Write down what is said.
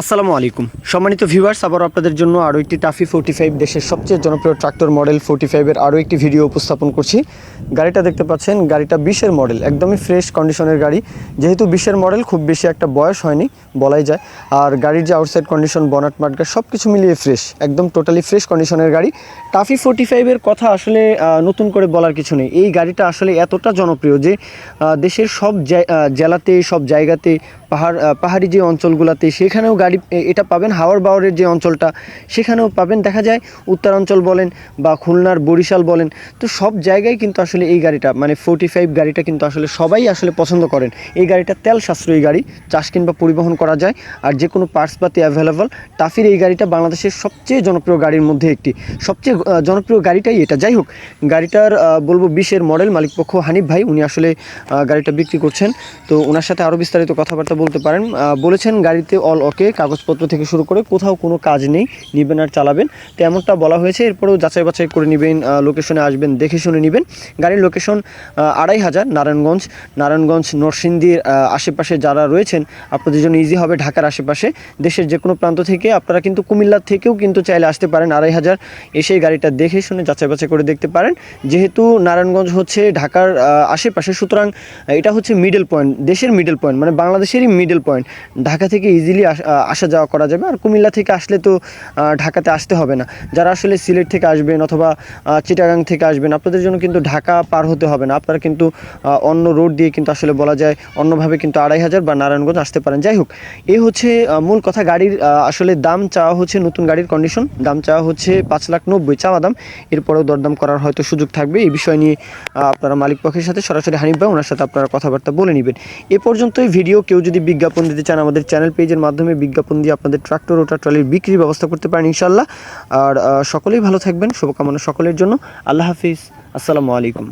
আসসালামু আলাইকুম। সম্মানিত ভিউয়ার্স আবার আপনাদের জন্য আরও একটি টাফি ফোর্টি ফাইভ দেশের সবচেয়ে জনপ্রিয় ট্রাক্টর মডেল ফোর্টি ফাইভের আরও একটি ভিডিও উপস্থাপন করছি। গাড়িটা দেখতে পাচ্ছেন, গাড়িটা বিশের মডেল একদমই ফ্রেশ কন্ডিশনের গাড়ি। যেহেতু বিশের মডেল খুব বেশি একটা বয়স হয়নি, বলাই যায়। আর গাড়ির যে আউটসাইড কন্ডিশন বনাট মাটগা সব কিছু মিলিয়ে ফ্রেশ একদম টোটালি ফ্রেশ কন্ডিশনের গাড়ি। টাফি ফোর্টি ফাইভের কথা আসলে নতুন করে বলার কিছু নেই। এই গাড়িটা আসলে এতটা জনপ্রিয় যে দেশের সব জেলাতে, সব জায়গাতে পাহাড় পাহাড়ি যে অঞ্চলগুলোতে, সেখানেও গাড়ি এটা পাবেন। হাওয়ার বাওয়ারের যে অঞ্চলটা, সেখানেও পাবেন। দেখা যায় উত্তরাঞ্চল বলেন বা খুলনার বরিশাল বলেন, তো সব জায়গায় কিন্তু আসলে এই গাড়িটা মানে ফোর্টি ফাইভ গাড়িটা কিন্তু আসলে সবাই আসলে পছন্দ করেন। এই গাড়িটা তেল সাশ্রয়ী গাড়ি, চাষ কিংবা পরিবহন করা যায়, আর যে কোনো পার্টসপাতি অ্যাভেলেবল। টাফির এই গাড়িটা বাংলাদেশের সবচেয়ে জনপ্রিয় গাড়ির মধ্যে একটি। সবচেয়ে জনপ্রিয় গাড়িটাই এটা। যাই হোক, গাড়িটার বলব বিশের মডেল মালিকপক্ষ হানিফ ভাই, উনি আসলে গাড়িটা বিক্রি করছেন। তো ওনার সাথে আরও বিস্তারিত কথাবার্তা বলতে পারেন বলেছেন গাড়িতে অল ওকে, কাগজপত্র থেকে শুরু করে কোথাও কোনো কাজ নেই, নিবেন আর চালাবেন। তো এমনটা বলা হয়েছে, এরপরেও যাচাই বাছাই করে নেবেন লোকেশনে আসবেন, দেখে শুনে নেবেন। গাড়ির লোকেশন আড়াই হাজার, নারায়ণগঞ্জ নারায়ণগঞ্জ নরসিংদীর আশেপাশে যারা রয়েছেন, আপনাদের জন্য ইজি হবে ঢাকার আশেপাশে। দেশের যে কোনো প্রান্ত থেকে আপনারা কিন্তু কুমিল্লা থেকেও কিন্তু চাইলে আসতে পারেন, আড়াই হাজার। এসে এই গাড়িটা দেখে শুনে যাচাই বাছাই করে দেখতে পারেন। যেহেতু নারায়ণগঞ্জ হচ্ছে ঢাকার আশেপাশে, সুতরাং এটা হচ্ছে মিডল পয়েন্ট দেশের মিডল পয়েন্ট মানে বাংলাদেশেরই মিডল পয়েন্ট ঢাকা থেকে ইজিলি আসা যাওয়া করা যাবে। আর কুমিল্লা থেকে আসলে তো ঢাকাতে আসতে হবে না। যারা আসলে সিলেট থেকে আসবেন অথবা চিটাগাং থেকে আসবেন, আপনাদের জন্য কিন্তু ঢাকা পার হতে হবে না। আপনারা কিন্তু অন্য রোড দিয়ে কিন্তু আসলে বলা যায় অন্যভাবে কিন্তু আড়াই হাজার বা নারায়ণগঞ্জ আসতে পারেন। যাই হোক এই হচ্ছে মূল কথা। গাড়ির আসলে দাম চাওয়া হচ্ছে নতুন গাড়ির কন্ডিশন দাম চাওয়া হচ্ছে পাঁচ লাখ নব্বই চাওয়া দাম। এরপরেও দরদাম করার হয়তো সুযোগ থাকবে। এই বিষয় নিয়ে আপনারা মালিক পক্ষের সাথে সরাসরি হানিফ ভাই, ওনার সাথে আপনারা কথাবার্তা বলে নেবেন। এ পর্যন্তই। ভিডিও কেউ যদি বিজ্ঞাপন দিতে চান আমাদের চ্যানেল পেজের মাধ্যমে বিজ্ঞাপন দিয়ে আপনাদের ট্রাক্টর ওটা ট্রলির বিক্রির ব্যবস্থা করতে পারেন ইনশাল্লাহ আর সকলেই ভালো থাকবেন, শুভকামনা সকলের জন্য। আল্লাহ হাফিজ। আসসালামু আলাইকুম।